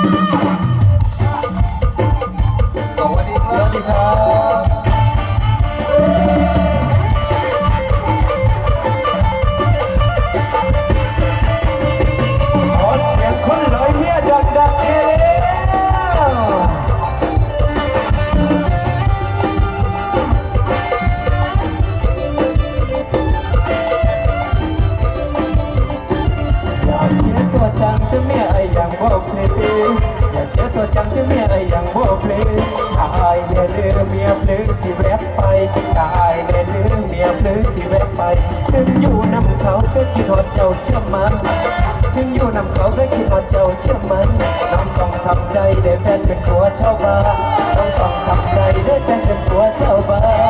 สวัสดีครับสวัสดีครับขอเสียงคนลอยเมียดังๆเลยอยากเสียตัวจังถึงเมีย ยังบ่เพลงอย่าเสียตัวจังถึงเมียไอ้ยังบ่เพลงตายแน่เลือดเมียเพลงสิแวบไปตายแน่เลือดเมียเพลงสิแวบไป ถึงอยู่นำเขาก็คิดว่าเจ้าเชื่อมันถึงอยู่นำเขาก็คิดว่าเจ้าเชื่อมันน้องต้องทำใจได้แฟนเป็นผัวชาวบ้านน้องต้องทำใจได้แฟนเป็นผัวชาวบ้าน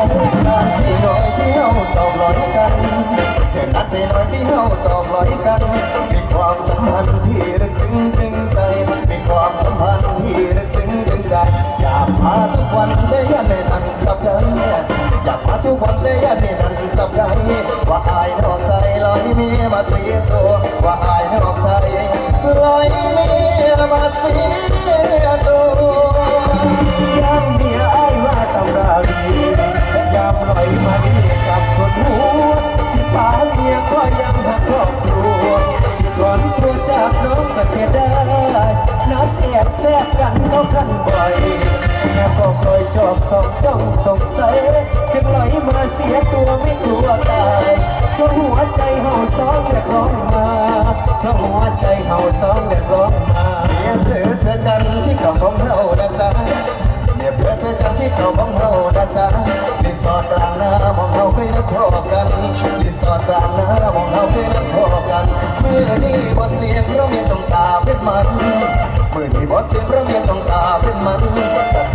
ักน้องก็เสียได้นัดแอบแทรกกันเข้ากันบ่อยแม่ก็คอยจอบสองจ้องสงสัยจึงลอยมาเสียตัวไม่กลัวตายเพราะหัวใจเฮาสองเรียกร้องมาเพราะหัวใจเฮาสองเรียกร้องมาเมียเพื่อเธอกันที่เก่าของเฮานะจ๊ะเมียเพื่อเธอกันที่เก่าของเฮานะจ๊ะ เสียงเพราเมียต้องตาเป็นมันเมื่อนี้บ่เสียงเราเมียต้องตาเป็นมัน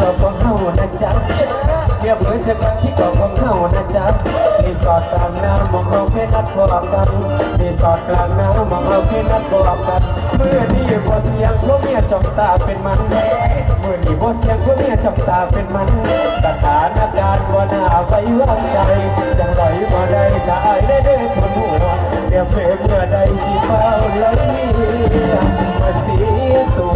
กันที่เกาของเฮานะจ๊ะเมียเพื่อเจอกันที่เก่าของเฮานะจ๊ะรีสอร์ทกลางน้ำมองเราแค่นัดพบกันรีสอร์ทกลางน้ำมองเราแค่นัดพบกันเมื่อนี้พอเสียงพวกเมียจ้องตาเป็นมันเมื่อนี้พอเสียงพวกเมียจ้องตาเป็นมันสถานการณ์ว่าน่าไว้วางใจยังไหลมาได้ถ้าอายได้เด้อทนหัวเมียเพื่อเมื่อใดสิเฝ้าไหลเมียตัว